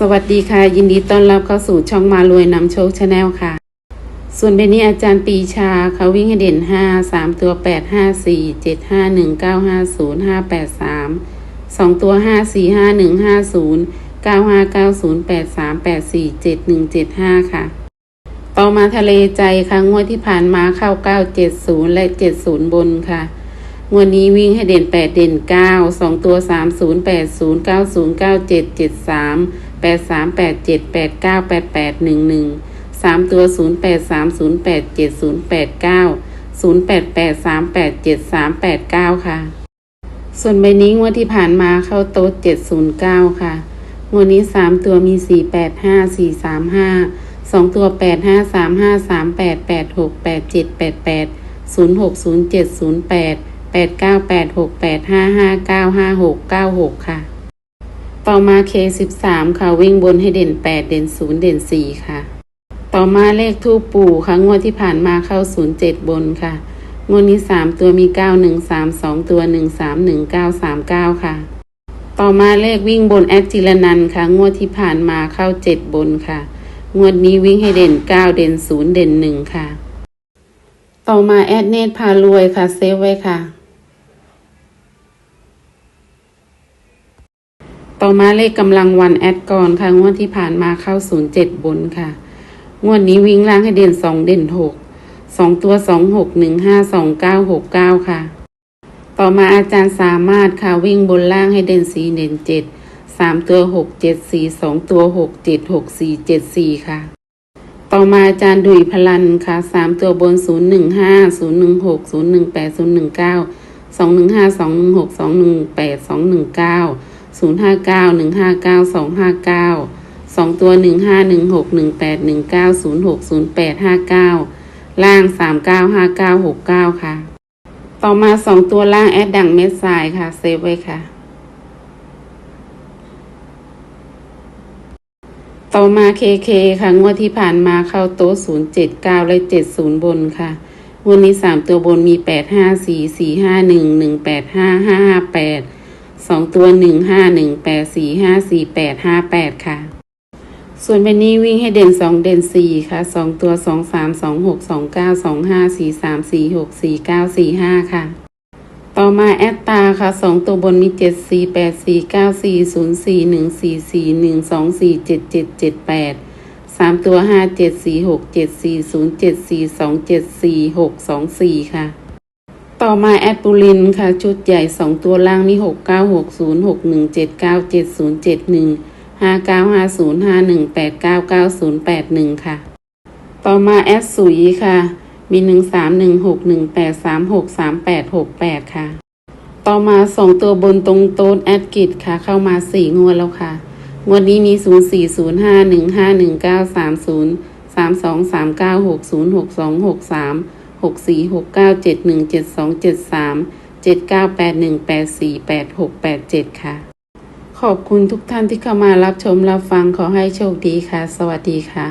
สวัสดีค่ะ ยินดีต้อนรับเข้าสู่ช่องมารวยนำโชคชาแนลค่ะ ส่วนเบนนี้อาจารย์ปีชาเขาวิ่งให้เด่นห้าสามตัวแปดห้าสี่เจ็ดห้าหนึ่งเก้าห้าศูนย์ห้าแปดสามสองตัวห้าสี่ห้าหนึ่งห้าศูนย์เก้าห้าเก้าศูนย์แปดสามแปดสี่เจ็ดหนึ่งเจ็ดห้าค่ะ ต่อมาทะเลใจค่ะงวดที่ผ่านมาเข้าเก้าเจ็ดศูนย์และเจ็ดศูนย์บนค่ะ งวดนี้วิ่งให้เด่นแปดเด่นเก้าสองตัวสามศูนย์แปดศูนย์เก้าศูนย์เก้าเจ็ดเจ็ดสามแปดสามแปดเจ็ดแปดเก้าแปดแปดหนึ่งหนึ่งสามตัวศูนย์แปดสามศูนย์แปดเจ็ดศูนย์แปดเก้าศูนย์แปดแปดสามแปดเจ็ดสามแปดเก้าค่ะ ส่วนใบนี้งวดที่ผ่านมาเข้าโต๊ะเจ็ดศูนย์เก้าค่ะ งวดนี้สามตัวมีสี่แปดห้าสี่สามห้าสองตัวแปดห้าสามห้าสามแปดแปดหก แปดเก้าแปดหกแปดห้าห้าเก้าห้าหกเก้าหกค่ะ ต่อมาเคสิบสามค่ะวิ่งบนให้เด่นแปดเด่นศูนย์เด่นสี่ค่ะ ต่อมาเลขทูปปู่ค่ะงวดที่ผ่านมาเข้าศูนย์เจ็ดบนค่ะ งวดนี้สามตัวมีเก้าหนึ่งสามสองตัวหนึ่งสามหนึ่งเก้าสามเก้าค่ะ ต่อมาเลขวิ่งบนแอดจิรนันค่ะ งวดที่ผ่านมาเข้าเจ็ดบนค่ะ งวดนี้วิ่งให้เด่นเก้าเด่นศูนย์เด่นหนึ่งค่ะต่อมาแอดเนตพารวยค่ะ เซฟไว้ค่ะ ต่อมาเลขกำลังวันแอดก่อนค่ะ งวดที่ผ่านมาเข้าศูนย์เจ็ดบนค่ะ งวดนี้วิ่งล่างให้เด่นสองเด่นหกสองตัวสองหกหนึ่งห้าสองเก้าหกเก้าค่ะ ต่อมาอาจารย์สามารถค่ะวิ่งบนล่างให้เด่นสี่เด่นเจ็ดสามตัวหกเจ็ดสี่สองตัวหกเจ็ดหกสี่เจ็ดสี่ค่ะ ต่อมาอาจารย์ดุยพลันค่ะสามตัวบนศูนย์หนึ่งห้าศูนย์หนึ่งหกศูนย์หนึ่งแปดศูนย์หนึ่งเก้าสองหนึ่งห้าสองหนึ่งหกสองหนึ่งแปดสองหนึ่งเก้า ศูนย์ห้าเก้าหนึ่งห้าเก้าสองห้าเก้าสองตัวหนึ่งห้าหนึ่งหกหนึ่งแปดหนึ่งเก้าศูนย์หกศูนย์แปดห้าเก้าล่างสามเก้าห้าเก้าหกเก้าค่ะ ต่อมาสองตัวล่างแอดดังเม็ดทรายค่ะ เซฟไว้ค่ะ ต่อมาเคเคค่ะ งวดที่ผ่านมาเข้าโต๊ะศูนย์เจ็ดเก้าและเจ็ดศูนย์บนค่ะงวดนี้สามตัวบนมีแปดห้าสี่สี่ห้าหนึ่งหนึ่งแปดห้าห้าห้าแปด สองตัวหนึ่งห้าหนึ่งแปดสี่ห้าสี่แปดห้าแปดค่ะ ส่วนวันนี้วิ่งให้เด่นสองเด่นสี่ค่ะสองตัวสองสามสองหกสองเก้าสองห้าสี่สามสี่หกสี่เก้าสี่ห้าค่ะ ต่อมาแอดตาค่ะสองตัวบนมีเจ็ดสี่แปดสี่เก้าสี่ศูนย์สี่หนึ่งสี่สี่หนึ่งสองสี่เจ็ดเจ็ดเจ็ดแปดสามตัวห้าเจ็ดสี่หกเจ็ดสี่ศูนย์เจ็ดสี่สองเจ็ดสี่หกสองสี่ค่ะ ต่อมาแอปปูลินค่ะ ชุดใหญ่ 2 ตัวล่างมี 6 9 6 0 6 1 7 9 7 0 7 1 5 9 5 0 5 1 8 9 9 0 8 1 ค่ะ ต่อมาแอปสุยค่ะ มี 1 3 1 6 1 8 3 6 3 8 6 8 ค่ะ ต่อมาสองตัวบนตรงโต๊ดแอดกิจค่ะ เข้ามาสี่งวดแล้วค่ะ งวดนี้มี 0 4 0 5 1 5 1 9 3 0 3 2 3 9 6 0 6 2 6 3 กสี่หกเก้าเจ็ดหนึ่งเจ็ดสองเจ็ดสามเจ็ดเก้าแปดหนึ่งแปดสี่แปดหกแปดเจ็ดค่ะ ขอบคุณทุกท่านที่เข้ามารับชมรับฟังขอให้โชคดีค่ะ สวัสดีค่ะ